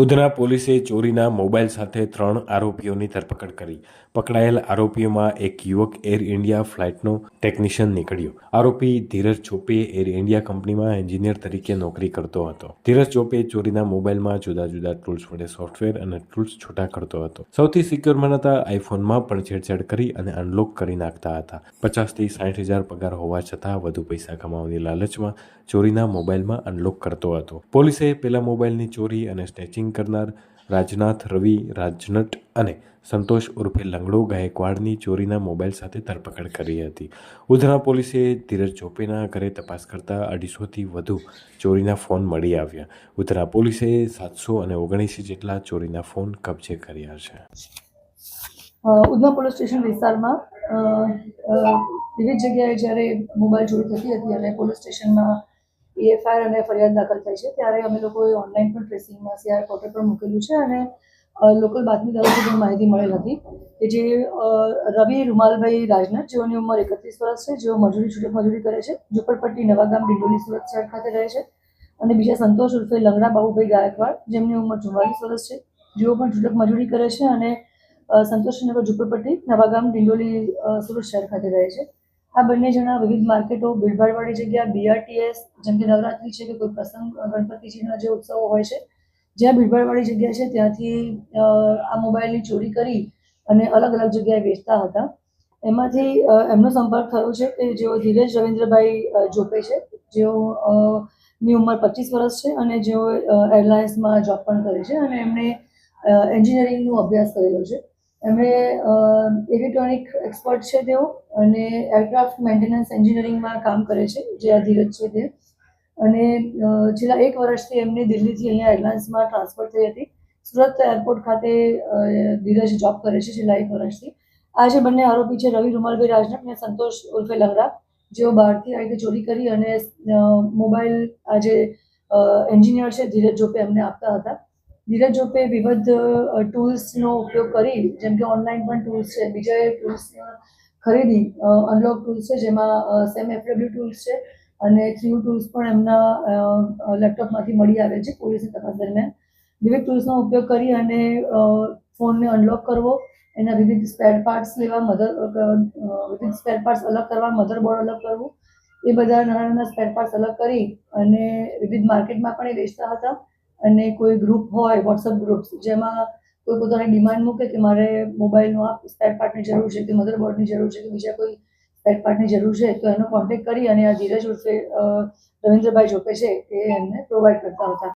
ઉધના પોલીસે ચોરીના મોબાઈલ સાથે ત્રણ આરોપીઓની ધરપકડ કરી. પકડાયેલ આરોપીઓમાં એક યુવક એર ઇન્ડિયા ફ્લાઇટનો ટેકનિશિયન નીકળ્યો. આરોપી ધીરજ ચોપે એર ઇન્ડિયા કંપનીમાં એન્જિનિયર તરીકે નોકરી કરતો હતો. ધીરજ ચોપે ચોરીના મોબાઈલમાં જુદા જુદા ટૂલ્સ વડે સોફ્ટવેર અને ટૂલ્સ છૂટા કરતો હતો. સૌથી સિક્યોર મનાતા આઈફોનમાં પણ છેડછાડ કરી અને અનલોક કરી નાખતા હતા. પચાસથી સાઠ હજાર પગાર હોવા છતાં વધુ પૈસા કમાવાની લાલચમાં ચોરીના મોબાઈલમાં અનલોક કરતો હતો. પોલીસે પેલા મોબાઈલની ચોરી અને સ્નેચિંગ કરનાર રાજનાથ, રવિ, રાજનટ અને સંતોષ ઉર્ફે લંગડો ગાયકવાડની ચોરીના મોબાઈલ સાથે ધરપકડ કરી હતી. ઉધના પોલીસે ધીરજ ચોપેના ઘરે તપાસ કરતાં અઢીસોથી વધુ ચોરીના ફોન મળી આવ્યા. ઉધના પોલીસે સાતસો અને ઓગણીસી જેટલા ચોરીના ફોન કબજે કર્યા છે. ઉધના પોલીસ સ્ટેશન વિસ્તારમાં વિવિધ જગ્યાએ જ્યારે મોબાઈલ ચોરી થતી હતી અને પોલીસ સ્ટેશનમાં એફઆઈઆર અને ફરિયાદ દાખલ થઈ છે, ત્યારે અમે લોકોએ ઓનલાઈન પણ ટ્રેસિંગમાં સીઆર પોર્ટલ પર મૂકેલું છે અને લોકલ બાતમીદારોથી પણ માહિતી મળેલ હતી કે જે રવિ રૂમાલભાઈ રાજનાથ, જેઓની ઉંમર એકત્રીસ વર્ષ છે, જેઓ મજૂરી, છૂટક મજૂરી કરે છે, ઝુંપડપટ્ટી નવાગામ ડિંડોલી, સુરત શહેર ખાતે રહે છે અને બીજા સંતોષ ઉર્ફે લંગડા બાબુભાઈ ગાયકવાડ, જેમની ઉંમર ચુમ્માલીસ વર્ષ છે, જેઓ પણ છૂટક મજૂરી કરે છે અને સંતોષનગર, ઝુંપડપટ્ટી નવાગામ ડિંડોલી સુરત શહેર ખાતે રહે છે. આ બંને જણા વિવિધ માર્કેટો, ભીડભાડવાળી જગ્યા બીઆરટીએસ જેમ કે નવરાત્રિ છે કે કોઈ પ્રસંગ, ગણપતિજીના જે ઉત્સવો હોય છે, જ્યાં ભીડભાડવાળી જગ્યા છે, ત્યાંથી આ મોબાઈલની ચોરી કરી અને અલગ અલગ જગ્યાએ વેચતા હતા. એમાંથી એમનો સંપર્ક થયો છે કે જેઓ ધીરજ રવિન્દ્રભાઈ જોપે છે, જેઓ ની ઉંમર પચીસ વર્ષ છે અને જેઓ એરલાઇન્સમાં જોબ પણ કરે છે અને એમણે એન્જિનિયરિંગનો અભ્યાસ કરેલો છે. એમણે ઇલેક્ટ્રોનિક એક્સપર્ટ છે તેઓ અને એરક્રાફ્ટ મેન્ટેનન્સ એન્જિનિયરિંગમાં કામ કરે છે, જે આ ધીરજ છે તે. અને છેલ્લા એક વર્ષથી એમને દિલ્હીથી અહીંયા એરલાઇન્સમાં ટ્રાન્સફર થઈ હતી. સુરત એરપોર્ટ ખાતે ધીરજ જોબ કરે છે છેલ્લા એક વર્ષથી. આ બંને આરોપી છે રવિ રૂમાલભાઈ રાજનાથ અને સંતોષ ઉર્ફે લંગરા જેઓ બહારથી આ રીતે ચોરી કરી અને મોબાઈલ આ જે એન્જિનિયર છે, ધીરજ જોપે એમને આપતા હતા. ધીરજ જોપે વિવિધ ટૂલ્સનો ઉપયોગ કરી, જેમ કે ઓનલાઈન પણ ટૂલ્સ છે બીજા ટૂલ્સ ખરીદી અનલોક ટૂલ્સ છે, જેમાં સેમ એફડબ્લ્યુ ટૂલ્સ છે, અને થ્રીયુ ટૂલ્સ પણ એમના લેપટોપમાંથી મળી આવે છે, પોલીસની તપાસ દરમિયાન. વિવિધ ટૂલ્સનો ઉપયોગ કરી અને ફોનને અનલોક કરવો, એના વિવિધ સ્પેર પાર્ટ્સ લેવા, મધર વિવિધ સ્પેર પાર્ટ્સ અલગ કરવા મધરબોર્ડ અલગ કરવું, એ બધા નાના નાના સ્પેર પાર્ટ્સ અલગ કરી અને વિવિધ માર્કેટમાં પણ એ વેચતા હતા. અને કોઈ ગ્રુપ હોય વોટ્સઅપ ગ્રુપ્સ જેમાં કોઈ પોતાની ડિમાન્ડ મૂકે કે મારે મોબાઈલનો આ સ્પેર પાર્ટની જરૂર છે, કે મધરબોર્ડની જરૂર છે, કે બીજા કોઈ સ્પેર પાર્ટની જરૂર છે, તો એનો કોન્ટેક્ટ કરી અને આ ધીરજ ઉર્ફે રવિન્દ્રભાઈ જોકે છે એ એમને પ્રોવાઈડ કરતા હતા.